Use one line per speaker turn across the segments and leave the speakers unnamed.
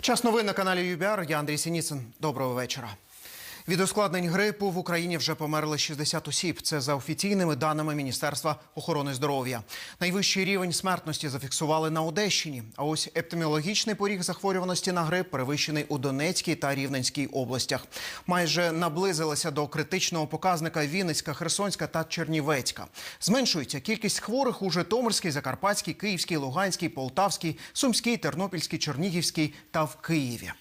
Час новин на каналі ЮБР. Я Андрій Сініцин. Доброго вечора. Від ускладнень грипу в Україні вже померли 60 осіб. Це за офіційними даними Міністерства охорони здоров'я. Найвищий рівень смертності зафіксували на Одещині. А ось епідеміологічний поріг захворюваності на грип перевищений у Донецькій та Рівненській областях. Майже наблизилися до критичного показника Вінницька, Херсонська та Чернівецька. Зменшується кількість хворих у Житомирській, Закарпатській, Київській, Луганській, Полтавській, Сумській, Тернопільській, Чернігівській та в Києві.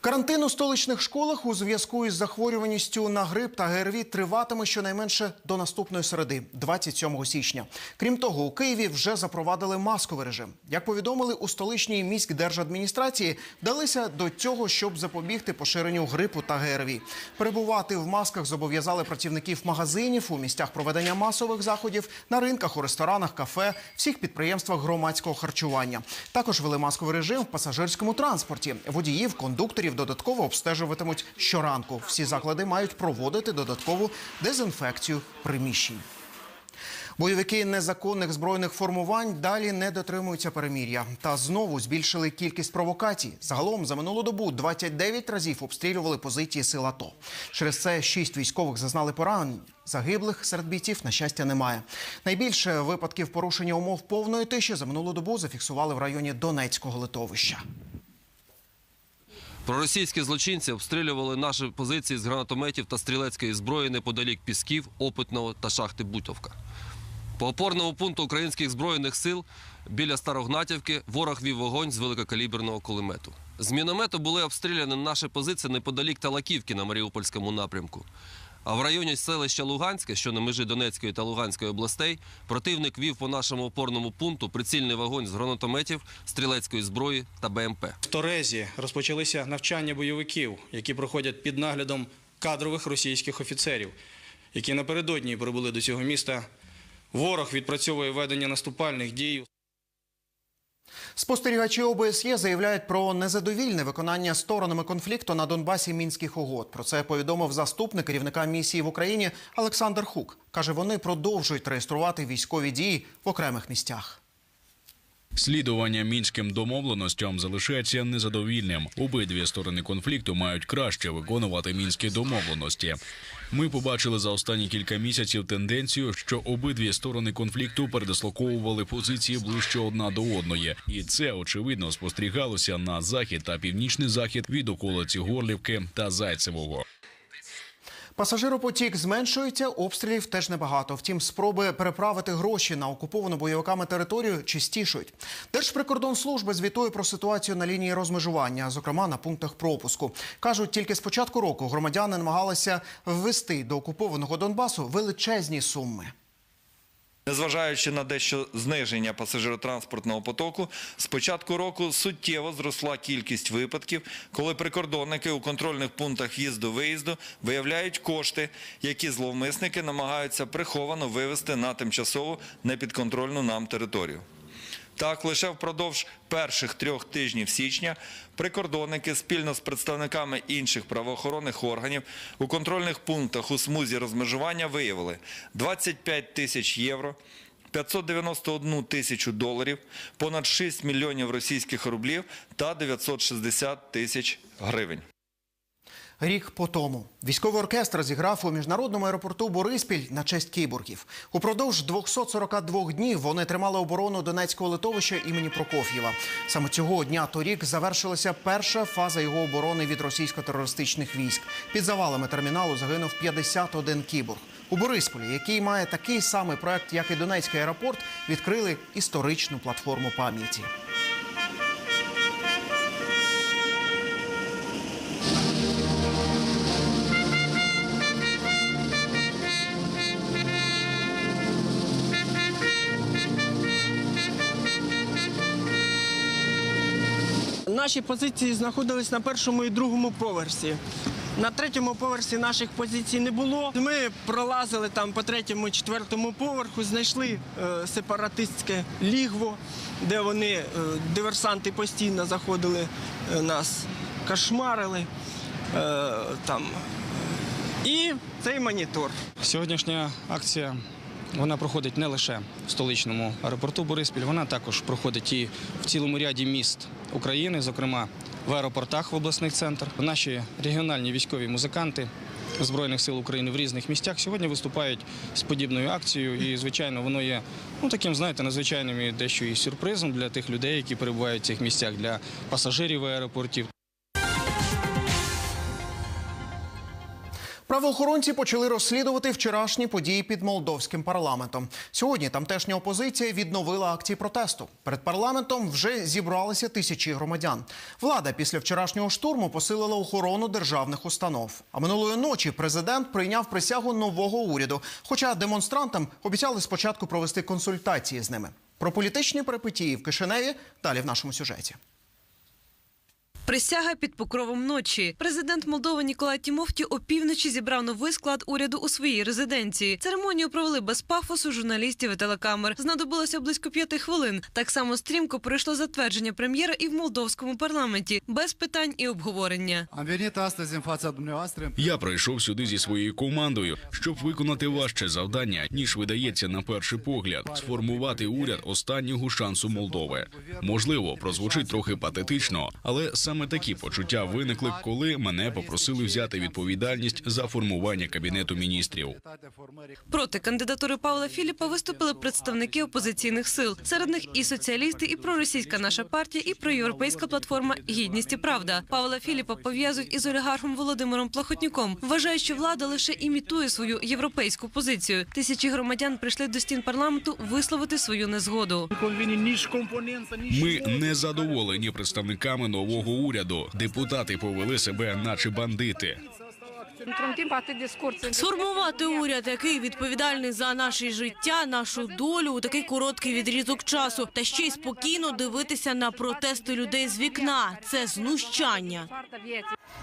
Карантин у столичних школах у зв'язку із захворюваністю на грип та ГРВІ триватиме щонайменше до наступної середи, 27 січня. Крім того, у Києві вже запровадили масковий режим. Як повідомили у столичній міськдержадміністрації, вдалися до цього, щоб запобігти поширенню грипу та ГРВІ. Перебувати в масках зобов'язали працівників магазинів у місцях проведення масових заходів, на ринках, у ресторанах, кафе, всіх підприємствах громадського харчування. Також вели масковий режим в пасажирському транспорті. Водіїв, кондукторів додатково обстежуватимуть щоранку. Всі заклади мають проводити додаткову дезінфекцію приміщень. Бойовики незаконних збройних формувань далі не дотримуються перемір'я та знову збільшили кількість провокацій. Загалом за минулу добу 29 разів обстрілювали позиції сил АТО. Через це шість військових зазнали поранень. Загиблих серед бійців, на щастя, немає. Найбільше випадків порушення умов повної тиші за минулу добу зафіксували в районі Донецького литовища.
Проросійські злочинці обстрілювали наші позиції з гранатометів та стрілецької зброї неподалік Пісків, Опитного та шахти Бутовка. По опорному пункту українських збройних сил біля Старогнатівки ворог вів вогонь з великокаліберного кулемету. З міномету були обстріляні наші позиції неподалік Талаківки на Маріупольському напрямку. А в районі селища Луганське, що на межі Донецької та Луганської областей, противник вів по нашому опорному пункту прицільний вогонь з гранатометів, стрілецької зброї та БМП.
В Торезі розпочалися навчання бойовиків, які проходять під наглядом кадрових російських офіцерів, які напередодні прибули до цього міста. Ворог відпрацьовує ведення наступальних дій.
Спостерігачі ОБСЄ заявляють про незадовільне виконання сторонами конфлікту на Донбасі мінських угод. Про це повідомив заступник керівника місії в Україні Олександр Хук. каже, вони продовжують реєструвати військові дії в окремих місцях.
Слідування мінським домовленостям залишається незадовільним. Обидві сторони конфлікту мають краще виконувати мінські домовленості. Ми побачили за останні кілька місяців тенденцію, що обидві сторони конфлікту передислоковували позиції ближче одна до одної, і це очевидно спостерігалося на захід та північний захід від околиці Горлівки та Зайцевого.
Пасажиропотік зменшується, обстрілів теж небагато. Втім, спроби переправити гроші на окуповану бойовиками територію частішують. Держприкордонслужби звітує про ситуацію на лінії розмежування, зокрема на пунктах пропуску. кажуть, тільки з початку року громадяни намагалися ввести до окупованого Донбасу величезні суми.
Незважаючи на дещо зниження пасажиротранспортного потоку, з початку року суттєво зросла кількість випадків, коли прикордонники у контрольних пунктах в'їзду-виїзду виявляють кошти, які зловмисники намагаються приховано вивести на тимчасову непідконтрольну нам територію. Так, лише впродовж перших трьох тижнів січня прикордонники спільно з представниками інших правоохоронних органів у контрольних пунктах у смузі розмежування виявили 25 тисяч євро, 591 тисячу доларів, понад 6 мільйонів російських рублів та 960 тисяч гривень.
Рік по тому військовий оркестр зіграв у міжнародному аеропорту Бориспіль на честь кіборгів. Упродовж 242 днів вони тримали оборону Донецького литовища імені Прокоф'єва. Саме цього дня торік завершилася перша фаза його оборони від російсько-терористичних військ. Під завалами терміналу загинув 51 кіборг. У Борисполі, який має такий самий проект, як і Донецький аеропорт, відкрили історичну платформу пам'яті.
Наші позиції знаходились на першому і другому поверсі. На третьому поверсі наших позицій не було. Ми пролазили там по третьому, четвертому поверху, знайшли е, сепаратистське лігво, де вони, е, диверсанти, постійно заходили, е, нас кошмарили. Там. І цей монітор.
Сьогоднішня акція вона проходить не лише в столичному аеропорту Бориспіль, вона також проходить і в цілому ряді міст України, зокрема в аеропортах в обласних центрах. Наші регіональні військові музиканти Збройних сил України в різних місцях сьогодні виступають з подібною акцією. І, звичайно, воно є ну, таким, знаєте, надзвичайним і дещо і сюрпризом для тих людей, які перебувають в цих місцях, для пасажирів аеропортів.
Правоохоронці почали розслідувати вчорашні події під молдовським парламентом. Сьогодні тамтешня опозиція відновила акції протесту. Перед парламентом вже зібралися тисячі громадян. Влада після вчорашнього штурму посилила охорону державних установ. А минулої ночі президент прийняв присягу нового уряду. Хоча демонстрантам обіцяли спочатку провести консультації з ними. Про політичні перипетії в Кишиневі далі в нашому сюжеті.
Присяга під покровом ночі. Президент Молдови Ніколай Тімофті опівночі зібрав новий склад уряду у своїй резиденції. Церемонію провели без пафосу журналістів і телекамер. Знадобилося близько п'яти хвилин. Так само стрімко пройшло затвердження прем'єра і в молдовському парламенті, без питань і обговорення.
Я прийшов сюди зі своєю командою, щоб виконати важче завдання, ніж видається на перший погляд, сформувати уряд останнього шансу Молдови. Можливо, прозвучить трохи патетично, але саме такі почуття виникли, коли мене попросили взяти відповідальність за формування кабінету міністрів.
Проти кандидатури Павла Філіпа виступили представники опозиційних сил. Серед них і соціалісти, і проросійська наша партія, і проєвропейська платформа Гідність і правда. Павла Філіпа пов'язують із олігархом Володимиром Плахотнюком. Вважають, що влада лише імітує свою європейську позицію. Тисячі громадян прийшли до стін парламенту висловити свою незгоду.
Ми не задоволені представниками нового уряду. Депутати повели себе, наче бандити.
Сформувати уряд, який відповідальний за наше життя, нашу долю у такий короткий відрізок часу, та ще й спокійно дивитися на протести людей з вікна. Це знущання.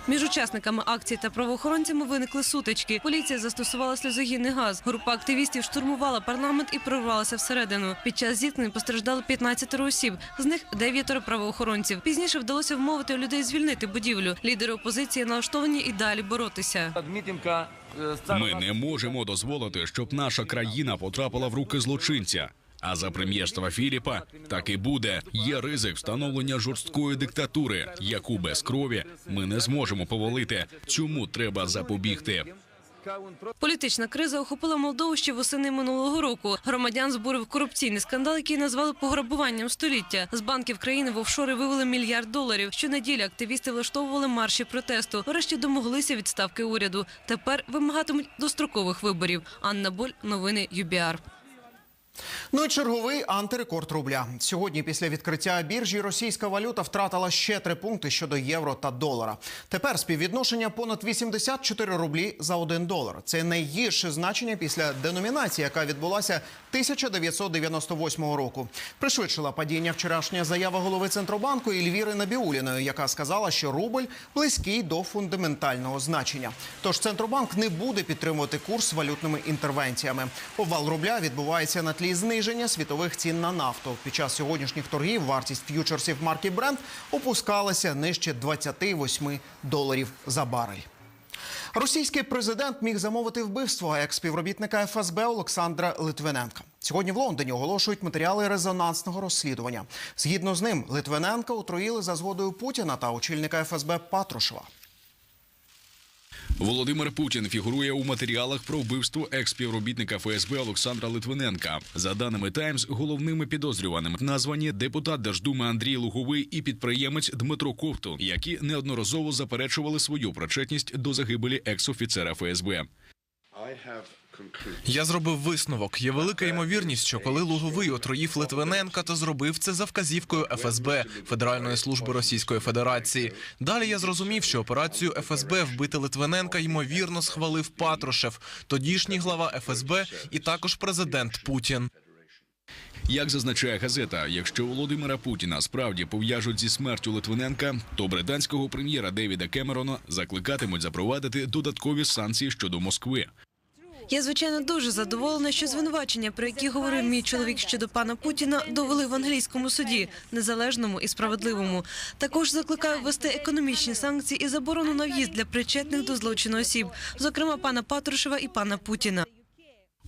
Між учасниками акції та правоохоронцями виникли сутички. Поліція застосувала сльозогінний газ. Група активістів штурмувала парламент і прорвалася всередину. Під час зіткнень постраждали 15 осіб, з них дев'ятеро правоохоронців. Пізніше вдалося вмовити людей звільнити будівлю. Лідери опозиції налаштовані і далі боротися.
Ми не можемо дозволити, щоб наша країна потрапила в руки злочинця. А за прем'єрства Філіпа так і буде. Є ризик встановлення жорсткої диктатури, яку без крові ми не зможемо повалити. Цьому треба запобігти.
Політична криза охопила Молдову ще восени минулого року. Громадян збурив корупційний скандал, який назвали пограбуванням століття. З банків країни в офшори вивели мільярд доларів. Щонеділі активісти влаштовували марші протесту. Врешті домоглися відставки уряду. Тепер вимагатимуть дострокових виборів. Анна Боль, новини ЮБІАР.
Ну і черговий антирекорд рубля. Сьогодні, після відкриття біржі, російська валюта втратила ще три пункти щодо євро та долара. Тепер співвідношення понад 84 рублі за один долар. Це найгірше значення після деномінації, яка відбулася 1998 року. Пришвидшила падіння вчорашня заява голови центробанку Ельвіри Набіуліної, яка сказала, що рубль близький до фундаментального значення. Тож центробанк не буде підтримувати курс валютними інтервенціями. Обвал рубля відбувається на тлі зниження світових цін на нафту. Під час сьогоднішніх торгів вартість ф'ючерсів марки Brent опускалася нижче 28 доларів за барель. Російський президент міг замовити вбивство екс-співробітника ФСБ Олександра Литвиненка. Сьогодні в Лондоні оголошують матеріали резонансного розслідування. Згідно з ним, Литвиненка отруїли за згодою Путіна та очільника ФСБ Патрушева.
Володимир Путін фігурує у матеріалах про вбивство екс-співробітника ФСБ Олександра Литвиненка. За даними Таймс, головними підозрюваними названі депутат Держдуми Андрій Луговий і підприємець Дмитро Ковтун, які неодноразово заперечували свою причетність до загибелі екс-офіцера ФСБ.
Я зробив висновок. Є велика ймовірність, що коли Луговий отруїв Литвиненка, то зробив це за вказівкою ФСБ Федеральної служби Російської Федерації. Далі я зрозумів, що операцію ФСБ вбити Литвиненка ймовірно схвалив Патрушев, тодішній глава ФСБ і також президент Путін.
Як зазначає газета, якщо Володимира Путіна справді пов'яжуть зі смертю Литвиненка, то британського прем'єра Девіда Кемерона закликатимуть запровадити додаткові санкції щодо Москви.
Я звичайно дуже задоволена, що звинувачення, про які говорив мій чоловік щодо пана Путіна, довели в англійському суді, незалежному і справедливому. Також закликаю ввести економічні санкції і заборону на в'їзд для причетних до злочину осіб, зокрема пана Патрушева і пана Путіна.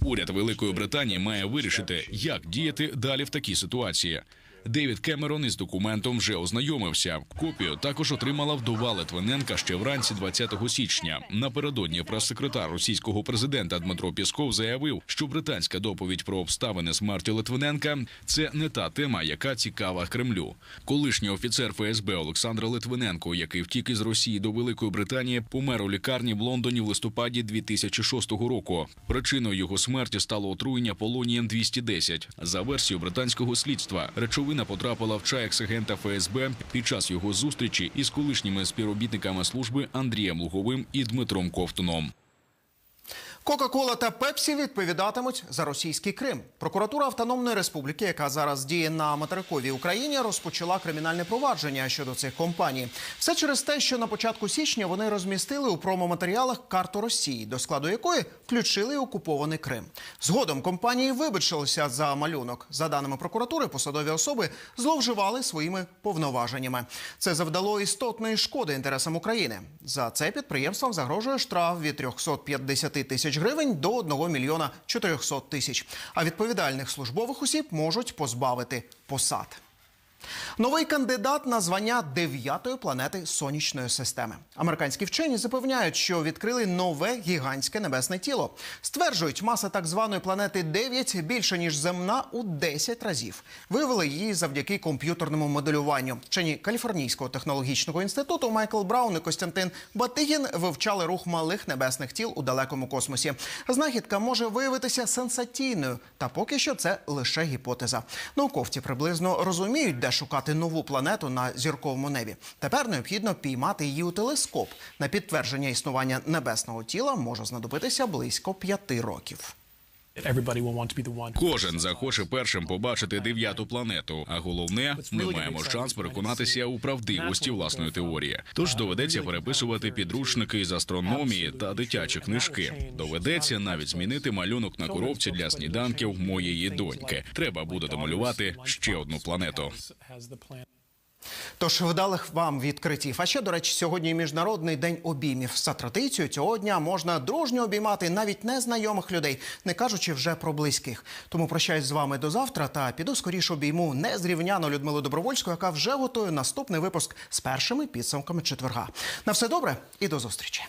Уряд Великої Британії має вирішити, як діяти далі в такій ситуації. Девід Кемерон із документом вже ознайомився. Копію також отримала вдова Литвиненка ще вранці 20 січня. Напередодні прес-секретар російського президента Дмитро Пісков заявив, що британська доповідь про обставини смерті Литвиненка це не та тема, яка цікава Кремлю. Колишній офіцер ФСБ Олександр Литвиненко, який втік із Росії до Великої Британії, помер у лікарні в Лондоні в листопаді 2006 року. Причиною його смерті стало отруєння полонієм 210 За версією британського слідства, речовина потрапила в чай екс-агента ФСБ під час його зустрічі із колишніми співробітниками служби Андрієм Луговим і Дмитром Ковтуном.
Кока-кола та Пепсі відповідатимуть за російський Крим. Прокуратура Автономної Республіки, яка зараз діє на материковій Україні, розпочала кримінальне провадження щодо цих компаній. Все через те, що на початку січня вони розмістили у промоматеріалах карту Росії, до складу якої включили окупований Крим. Згодом компанії вибачилися за малюнок. За даними прокуратури, посадові особи зловживали своїми повноваженнями. Це завдало істотної шкоди інтересам України. За це підприємствам загрожує штраф від 350 тисяч гривень до 1 мільйона 400 тисяч. А відповідальних службових осіб можуть позбавити посад. Новий кандидат на звання дев'ятої планети сонячної системи. Американські вчені запевняють, що відкрили нове гігантське небесне тіло. Стверджують, маса так званої планети 9 більше ніж земна у 10 разів. Виявили її завдяки комп'ютерному моделюванню. Вчені Каліфорнійського технологічного інституту Майкл Браун і Костянтин Батигін вивчали рух малих небесних тіл у далекому космосі. Знахідка може виявитися сенсаційною, та поки що це лише гіпотеза. Науковці приблизно розуміють, де шукати нову планету на зірковому небі. Тепер необхідно піймати її у телескоп. На підтвердження існування небесного тіла може знадобитися близько п'яти років.
Кожен захоче першим побачити дев'яту планету. А головне, ми маємо шанс переконатися у правдивості власної теорії. Тож доведеться переписувати підручники з астрономії та дитячі книжки. Доведеться навіть змінити малюнок на коробці для сніданків моєї доньки. Треба буде домалювати ще одну планету.
Тож вдалих вам відкриттів. А ще, до речі, сьогодні міжнародний день обіймів. За традицією цього дня можна дружньо обіймати навіть незнайомих людей, не кажучи вже про близьких. Тому прощаюсь з вами до завтра та піду скоріше обійму незрівняну Людмилу Добровольську, яка вже готує наступний випуск з першими підсумками четверга. На все добре і до зустрічі.